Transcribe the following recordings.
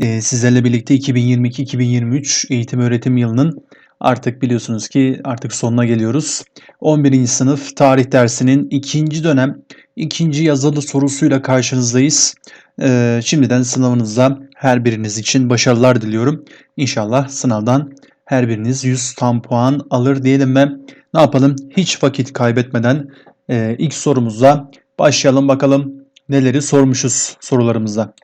Ee, sizlerle birlikte 2022-2023 eğitim öğretim yılının artık biliyorsunuz ki artık sonuna geliyoruz. 11. sınıf tarih dersinin ikinci dönem ikinci yazılı sorusuyla karşınızdayız. Ee, şimdiden sınavınızda her biriniz için başarılar diliyorum. İnşallah sınavdan her biriniz 100 tam puan alır diyelim ve ne yapalım hiç vakit kaybetmeden e, ilk sorumuzla başlayalım bakalım neleri sormuşuz sorularımızda.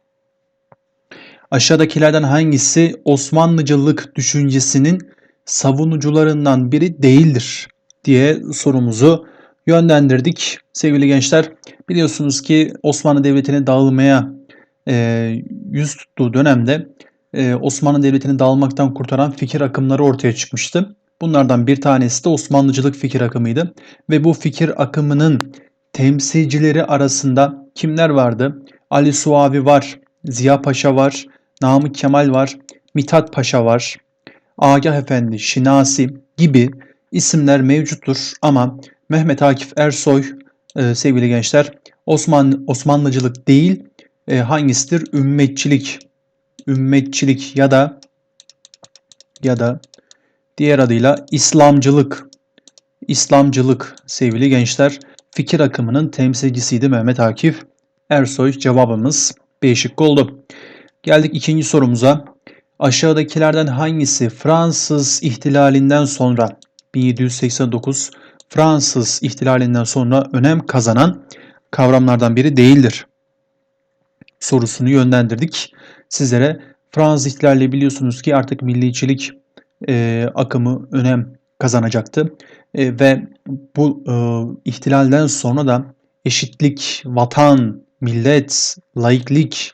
Aşağıdakilerden hangisi Osmanlıcılık düşüncesinin savunucularından biri değildir diye sorumuzu yönlendirdik. Sevgili gençler biliyorsunuz ki Osmanlı Devleti'ni dağılmaya e, yüz tuttuğu dönemde e, Osmanlı Devleti'ni dağılmaktan kurtaran fikir akımları ortaya çıkmıştı. Bunlardan bir tanesi de Osmanlıcılık fikir akımıydı ve bu fikir akımının temsilcileri arasında kimler vardı? Ali Suavi var, Ziya Paşa var, Namık Kemal var, Mithat Paşa var, Agah Efendi, Şinasi gibi isimler mevcuttur ama Mehmet Akif Ersoy e, sevgili gençler Osman Osmanlıcılık değil e, hangisidir? Ümmetçilik. Ümmetçilik ya da ya da diğer adıyla İslamcılık. İslamcılık sevgili gençler fikir akımının temsilcisiydi Mehmet Akif Ersoy cevabımız B şıkkı oldu. Geldik ikinci sorumuza. Aşağıdakilerden hangisi Fransız ihtilalinden sonra 1789 Fransız ihtilalinden sonra önem kazanan kavramlardan biri değildir? Sorusunu yönlendirdik. Sizlere Fransız ihtilali biliyorsunuz ki artık milliyetçilik e, akımı önem kazanacaktı. E, ve bu e, ihtilalden sonra da eşitlik, vatan, millet, laiklik,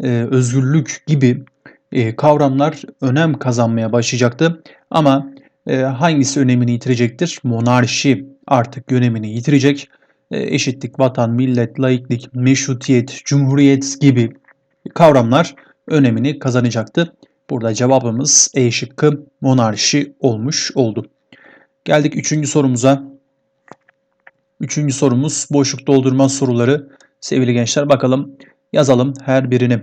özgürlük gibi e, kavramlar önem kazanmaya başlayacaktı. Ama e, hangisi önemini yitirecektir? Monarşi artık önemini yitirecek. E, eşitlik, vatan, millet, laiklik, meşrutiyet, cumhuriyet gibi kavramlar önemini kazanacaktı. Burada cevabımız E şıkkı monarşi olmuş oldu. Geldik üçüncü sorumuza. Üçüncü sorumuz boşluk doldurma soruları. Sevgili gençler bakalım yazalım her birini.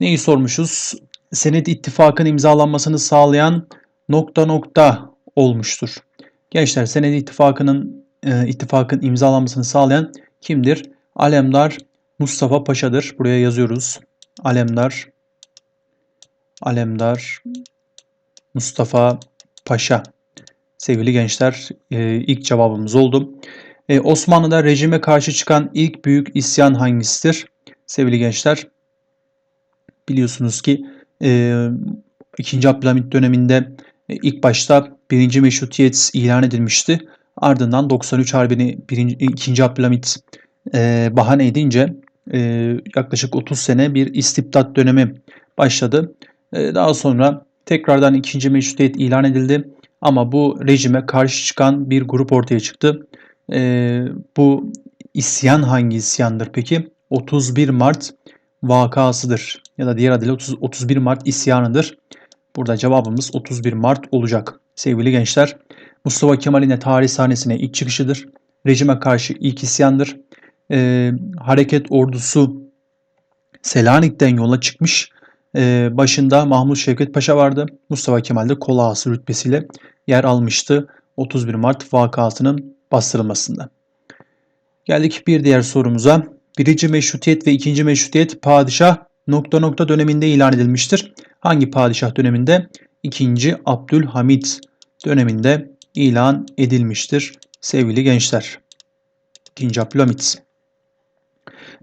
Neyi sormuşuz? Senet ittifakın imzalanmasını sağlayan nokta nokta olmuştur. Gençler senet ittifakının e, ittifakın imzalanmasını sağlayan kimdir? Alemdar Mustafa Paşa'dır. Buraya yazıyoruz. Alemdar Alemdar Mustafa Paşa. Sevgili gençler e, ilk cevabımız oldu. E, Osmanlı'da rejime karşı çıkan ilk büyük isyan hangisidir? Sevgili gençler biliyorsunuz ki e, 2. Abdülhamit döneminde e, ilk başta 1. Meşrutiyet ilan edilmişti. Ardından 93 Harbi'ni 1. 2. Abdülhamit e, bahane edince e, yaklaşık 30 sene bir istibdat dönemi başladı. E, daha sonra tekrardan 2. Meşrutiyet ilan edildi. Ama bu rejime karşı çıkan bir grup ortaya çıktı. E, bu isyan hangi isyandır peki? 31 Mart vakasıdır ya da diğer adıyla 30, 31 Mart isyanıdır. Burada cevabımız 31 Mart olacak. Sevgili gençler, Mustafa Kemal'in tarih sahnesine ilk çıkışıdır. Rejime karşı ilk isyandır. Ee, hareket ordusu Selanik'ten yola çıkmış. Ee, başında Mahmut Şevket Paşa vardı. Mustafa Kemal de kol ağası rütbesiyle yer almıştı 31 Mart vakasının bastırılmasında. Geldik bir diğer sorumuza. Birinci meşrutiyet ve ikinci meşrutiyet padişah nokta nokta döneminde ilan edilmiştir. Hangi padişah döneminde? İkinci Abdülhamit döneminde ilan edilmiştir sevgili gençler. İkinci Abdülhamit.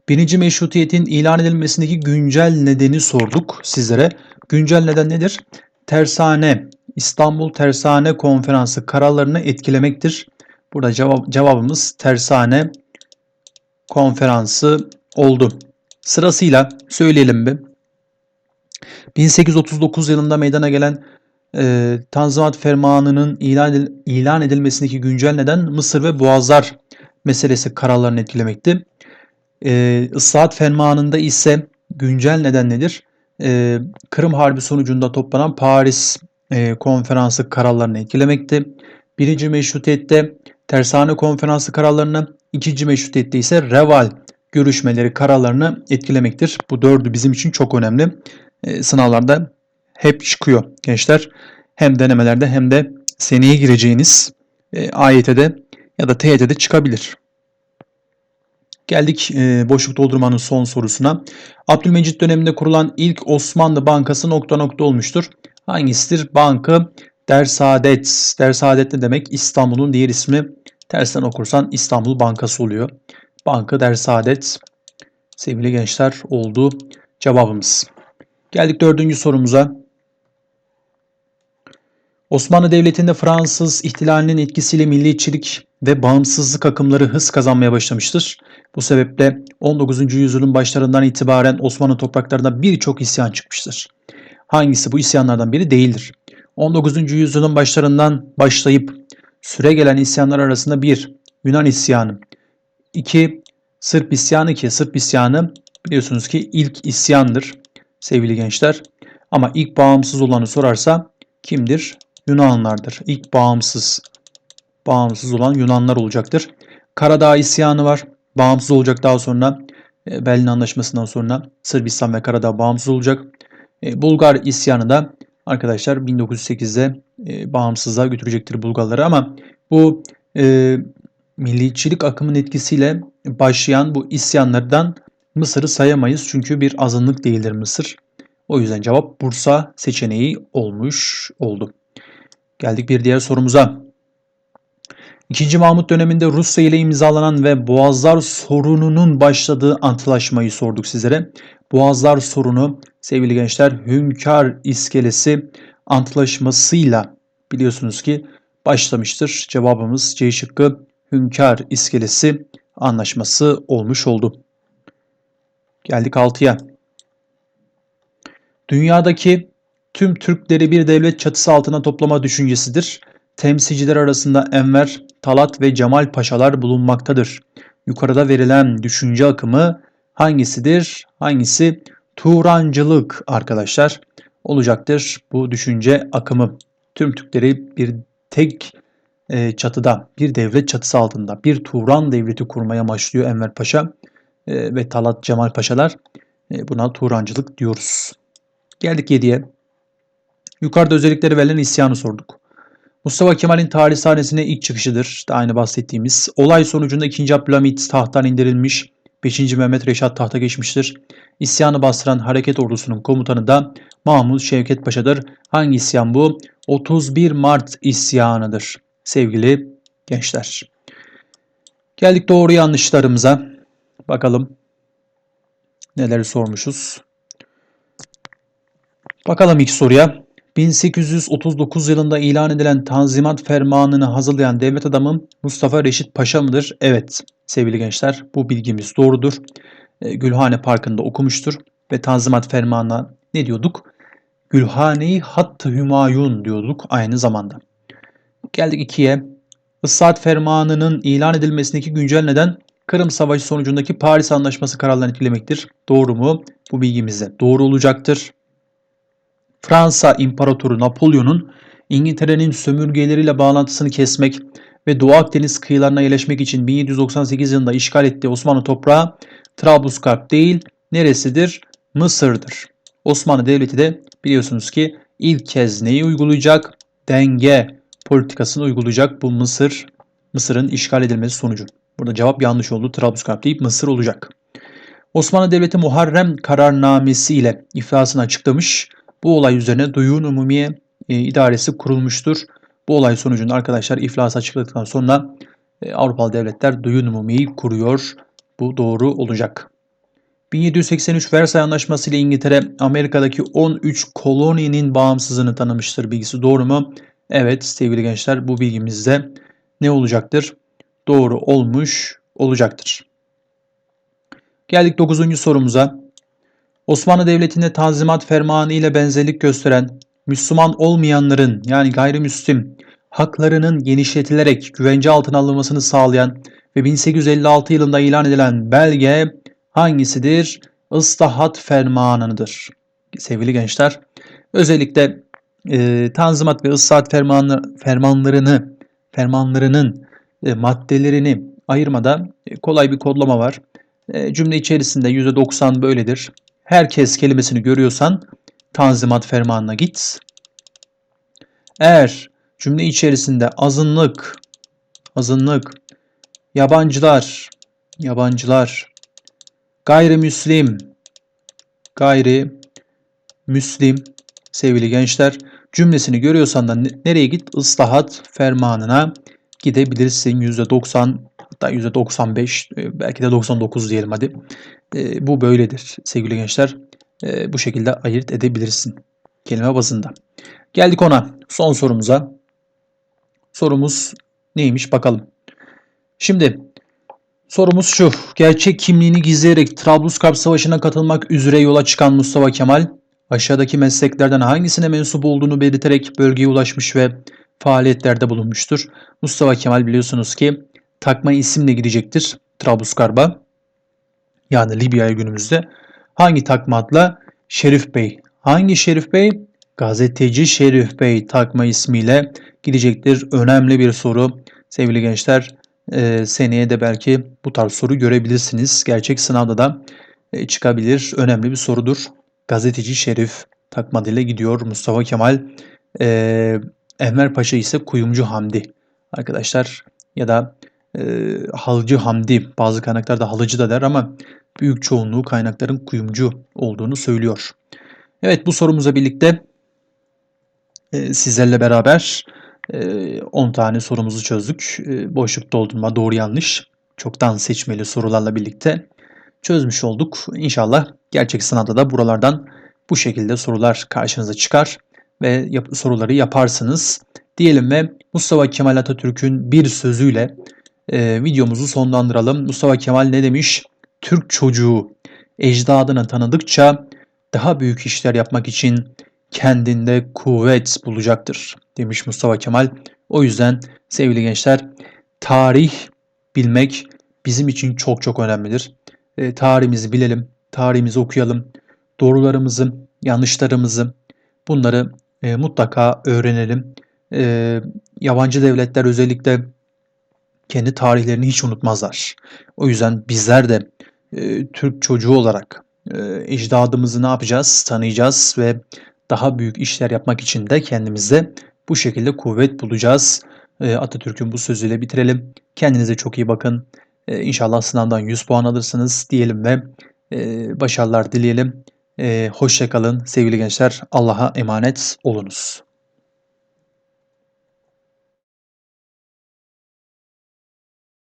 Birinci meşrutiyetin ilan edilmesindeki güncel nedeni sorduk sizlere. Güncel neden nedir? Tersane, İstanbul Tersane Konferansı kararlarını etkilemektir. Burada cevap, cevabımız Tersane Konferansı oldu. Sırasıyla söyleyelim bir. 1839 yılında meydana gelen e, Tanzimat Fermanı'nın ilan, ilan edilmesindeki güncel neden Mısır ve Boğazlar meselesi kararlarını etkilemekti. E, Islahat Fermanı'nda ise güncel neden nedir? E, Kırım Harbi sonucunda toplanan Paris e, konferansı kararlarını etkilemekti. Birinci meşrutiyette Tersane konferansı kararlarını, ikinci meşrutiyette ise Reval görüşmeleri kararlarını etkilemektir. Bu dördü bizim için çok önemli. e, sınavlarda hep çıkıyor gençler. Hem denemelerde hem de seneye gireceğiniz e, AYT'de ya da TYT'de çıkabilir. Geldik e, boşluk doldurmanın son sorusuna. Abdülmecit döneminde kurulan ilk Osmanlı Bankası nokta nokta olmuştur. Hangisidir? Bankı Dersaadet. Dersaadet ne demek? İstanbul'un diğer ismi. Tersten okursan İstanbul Bankası oluyor. Bankı Dersaadet. Sevgili gençler oldu cevabımız. Geldik dördüncü sorumuza. Osmanlı Devleti'nde Fransız ihtilalinin etkisiyle milliyetçilik ve bağımsızlık akımları hız kazanmaya başlamıştır. Bu sebeple 19. yüzyılın başlarından itibaren Osmanlı topraklarında birçok isyan çıkmıştır. Hangisi bu isyanlardan biri değildir? 19. yüzyılın başlarından başlayıp süre gelen isyanlar arasında 1. Yunan isyanı 2. Sırp isyanı ki Sırp isyanı biliyorsunuz ki ilk isyandır sevgili gençler. Ama ilk bağımsız olanı sorarsa kimdir? Yunanlardır. İlk bağımsız bağımsız olan Yunanlar olacaktır. Karadağ isyanı var. Bağımsız olacak daha sonra. E, Berlin Anlaşması'ndan sonra Sırbistan ve Karadağ bağımsız olacak. E, Bulgar isyanı da arkadaşlar 1908'de e, bağımsızlığa götürecektir Bulgarları ama bu e, milliyetçilik akımın etkisiyle başlayan bu isyanlardan Mısır'ı sayamayız çünkü bir azınlık değildir Mısır. O yüzden cevap Bursa seçeneği olmuş oldu. Geldik bir diğer sorumuza. İkinci Mahmut döneminde Rusya ile imzalanan ve Boğazlar sorununun başladığı antlaşmayı sorduk sizlere. Boğazlar sorunu sevgili gençler Hünkar iskelesi antlaşmasıyla biliyorsunuz ki başlamıştır. Cevabımız C şıkkı Hünkar iskelesi anlaşması olmuş oldu. Geldik 6'ya. Dünyadaki tüm Türkleri bir devlet çatısı altına toplama düşüncesidir. Temsilciler arasında Enver, Talat ve Cemal Paşalar bulunmaktadır. Yukarıda verilen düşünce akımı hangisidir? Hangisi? Turancılık arkadaşlar olacaktır bu düşünce akımı. Tüm Türkleri bir tek e, çatıda, bir devlet çatısı altında bir Turan devleti kurmaya başlıyor Enver Paşa e, ve Talat Cemal Paşalar. E, buna Turancılık diyoruz. Geldik 7'ye. Yukarıda özellikleri verilen isyanı sorduk. Mustafa Kemal'in tarih sahnesine ilk çıkışıdır. Aynı bahsettiğimiz. Olay sonucunda 2. Abdülhamit tahttan indirilmiş. 5. Mehmet Reşat tahta geçmiştir. İsyanı bastıran hareket ordusunun komutanı da Mahmut Şevket Paşa'dır. Hangi isyan bu? 31 Mart isyanıdır sevgili gençler. Geldik doğru yanlışlarımıza. Bakalım neleri sormuşuz. Bakalım ilk soruya. 1839 yılında ilan edilen Tanzimat Fermanı'nı hazırlayan devlet adamı Mustafa Reşit Paşa mıdır? Evet sevgili gençler bu bilgimiz doğrudur. E, Gülhane Parkı'nda okumuştur ve Tanzimat Fermanı'na ne diyorduk? Gülhane-i Hattı Hümayun diyorduk aynı zamanda. Geldik 2'ye. Issaat Fermanı'nın ilan edilmesindeki güncel neden Kırım Savaşı sonucundaki Paris Anlaşması kararlarını etkilemektir. Doğru mu? Bu bilgimizde doğru olacaktır. Fransa İmparatoru Napolyon'un İngiltere'nin sömürgeleriyle bağlantısını kesmek ve Doğu Akdeniz kıyılarına yerleşmek için 1798 yılında işgal ettiği Osmanlı toprağı Trablusgarp değil neresidir? Mısır'dır. Osmanlı Devleti de biliyorsunuz ki ilk kez neyi uygulayacak? Denge politikasını uygulayacak bu Mısır, Mısır'ın işgal edilmesi sonucu. Burada cevap yanlış oldu. Trablusgarp deyip Mısır olacak. Osmanlı Devleti Muharrem kararnamesi ile iflasını açıklamış bu olay üzerine Duyun Umumiye e, İdaresi kurulmuştur. Bu olay sonucunda arkadaşlar iflas açıkladıktan sonra e, Avrupalı devletler Duyun Umumiye'yi kuruyor. Bu doğru olacak. 1783 Versay Anlaşması ile İngiltere Amerika'daki 13 koloninin bağımsızlığını tanımıştır. Bilgisi doğru mu? Evet sevgili gençler bu bilgimizde ne olacaktır? Doğru olmuş olacaktır. Geldik 9. sorumuza. Osmanlı Devleti'nde Tanzimat Fermanı ile benzerlik gösteren Müslüman olmayanların yani gayrimüslim haklarının genişletilerek güvence altına alınmasını sağlayan ve 1856 yılında ilan edilen belge hangisidir? Islahat Fermanı'dır. Sevgili gençler, özellikle e, Tanzimat ve Islahat fermanı, fermanlarını fermanlarının e, maddelerini ayırmada e, kolay bir kodlama var. E, cümle içerisinde %90 böyledir herkes kelimesini görüyorsan Tanzimat fermanına git. Eğer cümle içerisinde azınlık, azınlık, yabancılar, yabancılar, gayrimüslim, gayri müslim sevgili gençler cümlesini görüyorsan da nereye git? Islahat fermanına gidebilirsin. %90 hatta %95 e, belki de 99 diyelim hadi. E, bu böyledir sevgili gençler. E, bu şekilde ayırt edebilirsin kelime bazında. Geldik ona son sorumuza. Sorumuz neymiş bakalım. Şimdi sorumuz şu. Gerçek kimliğini gizleyerek Trablusgarp Savaşı'na katılmak üzere yola çıkan Mustafa Kemal aşağıdaki mesleklerden hangisine mensup olduğunu belirterek bölgeye ulaşmış ve faaliyetlerde bulunmuştur. Mustafa Kemal biliyorsunuz ki takma isimle gidecektir Trablusgarp'a. Yani Libya'ya günümüzde. Hangi takma adla? Şerif Bey. Hangi Şerif Bey? Gazeteci Şerif Bey takma ismiyle gidecektir. Önemli bir soru. Sevgili gençler e, seneye de belki bu tarz soru görebilirsiniz. Gerçek sınavda da e, çıkabilir. Önemli bir sorudur. Gazeteci Şerif takma adıyla gidiyor. Mustafa Kemal e, Enver Paşa ise Kuyumcu Hamdi. Arkadaşlar ya da e, Halıcı Hamdi. Bazı kaynaklarda halıcı da der ama büyük çoğunluğu kaynakların kuyumcu olduğunu söylüyor. Evet bu sorumuza birlikte e, sizlerle beraber e, 10 tane sorumuzu çözdük. E, boşluk doldurma doğru yanlış çoktan seçmeli sorularla birlikte çözmüş olduk. İnşallah gerçek sınavda da buralardan bu şekilde sorular karşınıza çıkar ve yap soruları yaparsınız. Diyelim ve Mustafa Kemal Atatürk'ün bir sözüyle e, videomuzu sonlandıralım. Mustafa Kemal ne demiş? Türk çocuğu ecdadını tanıdıkça daha büyük işler yapmak için kendinde kuvvet bulacaktır demiş Mustafa Kemal. O yüzden sevgili gençler tarih bilmek bizim için çok çok önemlidir. E, tarihimizi bilelim, tarihimizi okuyalım, doğrularımızı, yanlışlarımızı bunları e, mutlaka öğrenelim. E, yabancı devletler özellikle kendi tarihlerini hiç unutmazlar. O yüzden bizler de e, Türk çocuğu olarak e, ecdadımızı ne yapacağız? Tanıyacağız ve daha büyük işler yapmak için de kendimizde bu şekilde kuvvet bulacağız. E, Atatürk'ün bu sözüyle bitirelim. Kendinize çok iyi bakın. E, inşallah sınavdan 100 puan alırsınız diyelim ve e, başarılar dileyelim. E, hoşçakalın sevgili gençler. Allah'a emanet olunuz.